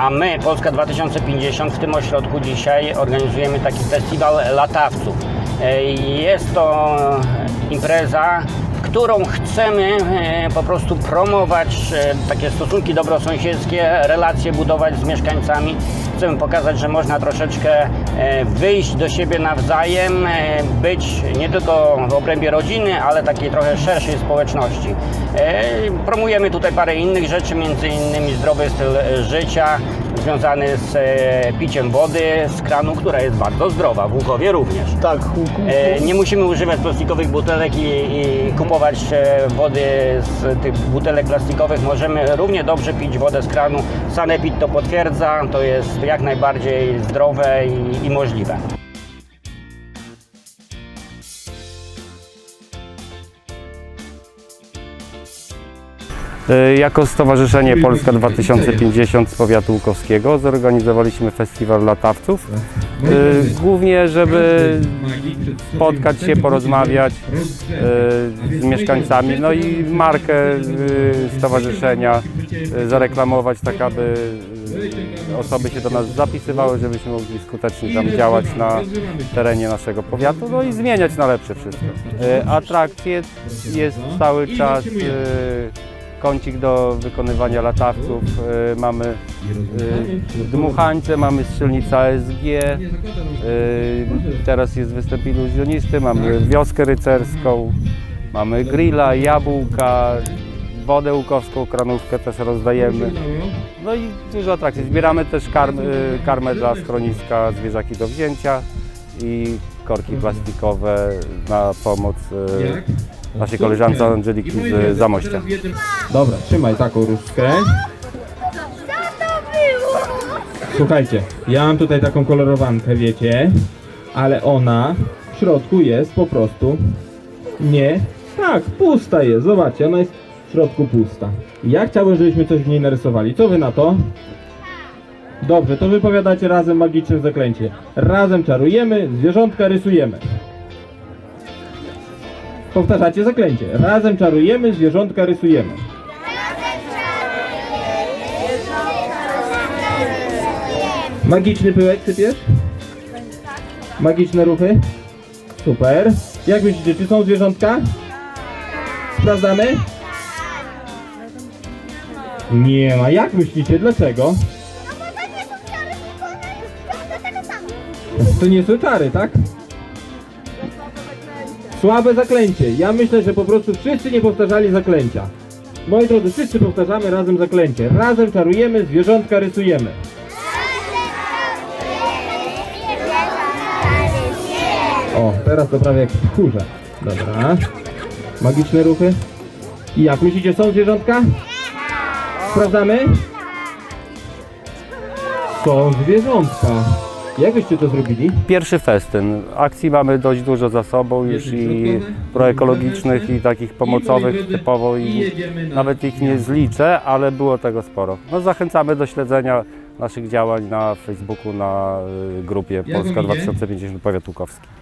A my, Polska 2050, w tym ośrodku dzisiaj organizujemy taki festiwal latawców. E, Jest to impreza, którą chcemy e, po prostu promować e, takie stosunki dobrosąsiedzkie, relacje budować z mieszkańcami. Chcemy pokazać, że można troszeczkę e, wyjść do siebie nawzajem, być nie tylko w obrębie rodziny, ale takiej trochę szerszej społeczności. Promujemy tutaj parę innych rzeczy, między innymi zdrowy styl życia związany z e, piciem wody z kranu, która jest bardzo zdrowa, w Łukowie również. Tak, hu- E, Nie musimy używać plastikowych butelek i, i kupować e, wody z tych butelek plastikowych. Możemy równie dobrze pić wodę z kranu. Sanepid to potwierdza, to jest jak najbardziej zdrowe i, i możliwe. Jako Stowarzyszenie Polska 2050 z powiatu łukowskiego zorganizowaliśmy festiwal latawców. Y, Głównie, żeby spotkać się, porozmawiać y, z mieszkańcami, no i markę stowarzyszenia zareklamować, tak aby osoby się do nas zapisywały, żebyśmy mogli skutecznie tam działać na terenie naszego powiatu, no i zmieniać na lepsze wszystko. Atrakcje jest cały czas kącik do wykonywania latawców. y, Mamy y, dmuchańce, mamy strzelnicę ASG, y, teraz jest występ iluzjonisty, mamy wioskę rycerską, mamy grilla, jabłka, wodę łukowską, kranówkę też rozdajemy. No i dużo atrakcji. Zbieramy też karm, karmę dla schroniska zwierzaki do wzięcia i korki plastikowe na pomoc naszej koleżance Angeliki z Zamościa. Dobra, trzymaj taką różdżkę. Słuchajcie, ja mam tutaj taką kolorowankę, wiecie, ale ona w środku jest po prostu nie. Tak, pusta jest, zobaczcie, ona jest w środku pusta. Ja chciałbym, żebyśmy coś w niej narysowali. Co wy na to? Dobrze, to wypowiadacie razem magiczne zaklęcie. Razem czarujemy, zwierzątka rysujemy. Powtarzacie zaklęcie. Razem czarujemy, zwierzątka rysujemy. Magiczny pyłek sypiesz? Magiczne ruchy? Super. Jak myślicie, czy są zwierzątka? Sprawdzamy? Nie ma. Jak myślicie, dlaczego? To nie są czary, tak? Słabe zaklęcie. Ja myślę, że po prostu wszyscy nie powtarzali zaklęcia. Moi drodzy, wszyscy powtarzamy razem zaklęcie. Razem czarujemy, zwierzątka rysujemy. O, teraz to prawie jak w chórze. Dobra. Magiczne ruchy. I jak myślicie, są zwierzątka? Sprawdzamy? Są zwierzątka. Jak byście to zrobili? Pierwszy festyn. Akcji mamy dość dużo za sobą już i proekologicznych i takich pomocowych typowo i nawet ich nie zliczę, ale było tego sporo. No zachęcamy do śledzenia naszych działań na Facebooku, na y, grupie Polska 2050 Powiat Łukowski.